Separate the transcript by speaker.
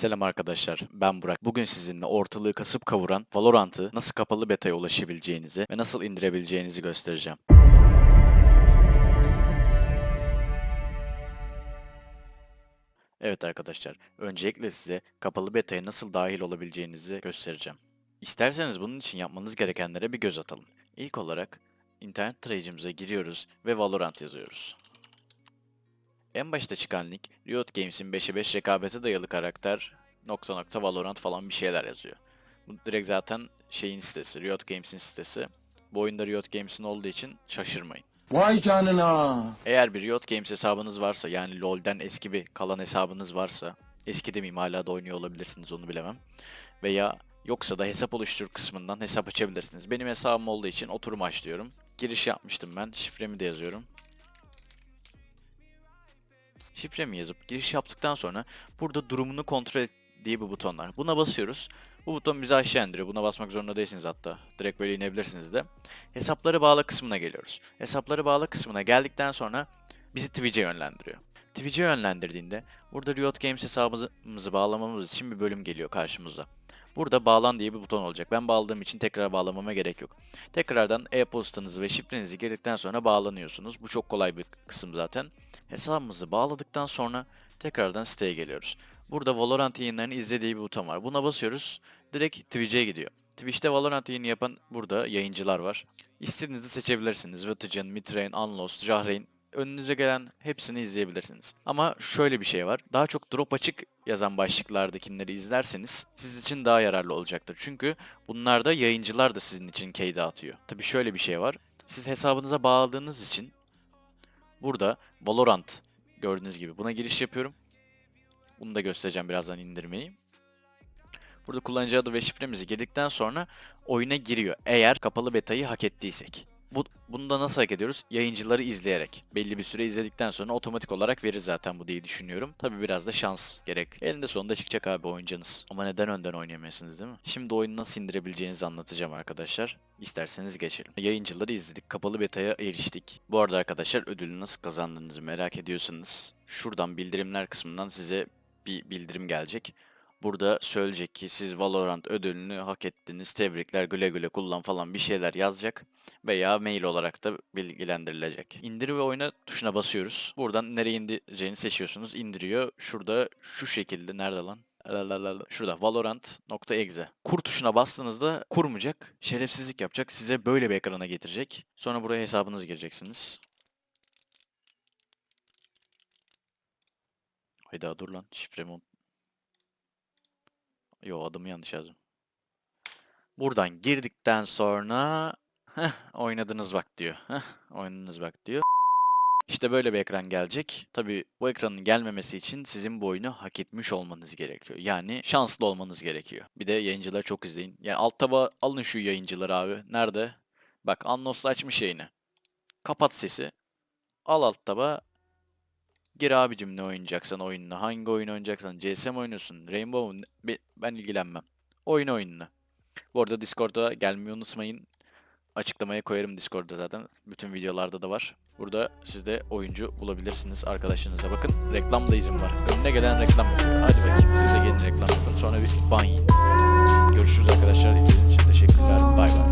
Speaker 1: Selam arkadaşlar, ben Burak. Bugün sizinle ortalığı kasıp kavuran Valorant'ı nasıl kapalı beta'ya ulaşabileceğinizi ve nasıl indirebileceğinizi göstereceğim. Evet arkadaşlar, öncelikle size kapalı beta'ya nasıl dahil olabileceğinizi göstereceğim. İsterseniz bunun için yapmanız gerekenlere bir göz atalım. İlk olarak internet tarayıcımıza giriyoruz ve Valorant yazıyoruz. En başta çıkan link Riot Games'in 5'e 5 rekabete dayalı karakter nokta nokta Valorant falan bir şeyler yazıyor. Bu direkt zaten şeyin sitesi, Riot Games'in sitesi. Bu oyunda Riot Games'in olduğu için şaşırmayın.
Speaker 2: Vay canına.
Speaker 1: Eğer bir Riot Games hesabınız varsa yani LoL'den eski bir kalan hesabınız varsa eski demeyeyim hala da oynuyor olabilirsiniz onu bilemem. Veya yoksa da hesap oluştur kısmından hesap açabilirsiniz. Benim hesabım olduğu için oturum açlıyorum. Giriş yapmıştım ben. Şifremi de yazıyorum. Şifremi yazıp giriş yaptıktan sonra burada durumunu kontrol et diye bir buton var. Buna basıyoruz. Bu buton bizi aşağı indiriyor. Buna basmak zorunda değilsiniz hatta. Direkt böyle inebilirsiniz de. Hesapları bağla kısmına geliyoruz. Hesapları bağla kısmına geldikten sonra bizi Twitch'e yönlendiriyor. Twitch'e yönlendirdiğinde burada Riot Games hesabımızı bağlamamız için bir bölüm geliyor karşımıza. Burada bağlan diye bir buton olacak. Ben bağladığım için tekrar bağlamama gerek yok. Tekrardan e-postanızı ve şifrenizi girdikten sonra bağlanıyorsunuz. Bu çok kolay bir kısım zaten. Hesabımızı bağladıktan sonra tekrardan siteye geliyoruz. Burada Valorant yayınlarını izlediği bir buton var. Buna basıyoruz. Direkt Twitch'e gidiyor. Twitch'te Valorant yayını yapan burada yayıncılar var. İstediğinizi seçebilirsiniz. Vıtıcın, Mitrain, Unlost, Jahreyn. Önünüze gelen hepsini izleyebilirsiniz. Ama şöyle bir şey var. Daha çok drop açık yazan başlıklardakileri izlerseniz siz için daha yararlı olacaktır. Çünkü bunlarda yayıncılar da sizin için key dağıtıyor. Tabi şöyle bir şey var. Siz hesabınıza bağladığınız için burada Valorant gördüğünüz gibi buna giriş yapıyorum. Bunu da göstereceğim birazdan indirmeyi. Burada kullanıcı adı ve şifremizi girdikten sonra oyuna giriyor. Eğer kapalı betayı hak ettiysek. Bu, bunu da nasıl hak ediyoruz? Yayıncıları izleyerek. Belli bir süre izledikten sonra otomatik olarak verir zaten bu diye düşünüyorum. Tabi biraz da şans gerek. Elinde sonunda çıkacak abi oyuncunuz. Ama neden önden oynayamıyorsunuz değil mi? Şimdi oyunu nasıl indirebileceğinizi anlatacağım arkadaşlar. İsterseniz geçelim. Yayıncıları izledik. Kapalı betaya eriştik. Bu arada arkadaşlar ödülü nasıl kazandığınızı merak ediyorsanız şuradan bildirimler kısmından size bir bildirim gelecek. Burada söyleyecek ki siz Valorant ödülünü hak ettiniz, tebrikler, güle güle kullan falan bir şeyler yazacak veya mail olarak da bilgilendirilecek. İndir ve oyna tuşuna basıyoruz. Buradan nereye indireceğini seçiyorsunuz. İndiriyor. Şurada şu şekilde nerede lan? Şurada valorant.exe. Kur tuşuna bastığınızda kurmayacak, şerefsizlik yapacak, size böyle bir ekrana getirecek. Sonra buraya hesabınızı gireceksiniz. Hayda dur lan şifremi unut- Yo adımı yanlış yazdım. Buradan girdikten sonra heh, oynadınız bak diyor. Heh, oynadınız bak diyor. İşte böyle bir ekran gelecek. Tabi bu ekranın gelmemesi için sizin bu oyunu hak etmiş olmanız gerekiyor. Yani şanslı olmanız gerekiyor. Bir de yayıncıları çok izleyin. Yani alt taba alın şu yayıncıları abi. Nerede? Bak Annos açmış yayını. Kapat sesi. Al alt taba. Gir abicim ne oynayacaksan oyununu. Hangi oyun oynayacaksan. CS mi oynuyorsun? Rainbow mu? Ben ilgilenmem. Oyun oyununu. Bu arada Discord'a gelmeyi unutmayın. Açıklamaya koyarım Discord'da zaten. Bütün videolarda da var. Burada siz de oyuncu bulabilirsiniz. Arkadaşınıza bakın. Reklam da izin var. Önüne gelen reklam yapın. Hadi bakayım siz de gelin reklam yapın. Sonra bir ban yiyin. Görüşürüz arkadaşlar. İzlediğiniz için teşekkürler. Bay bay.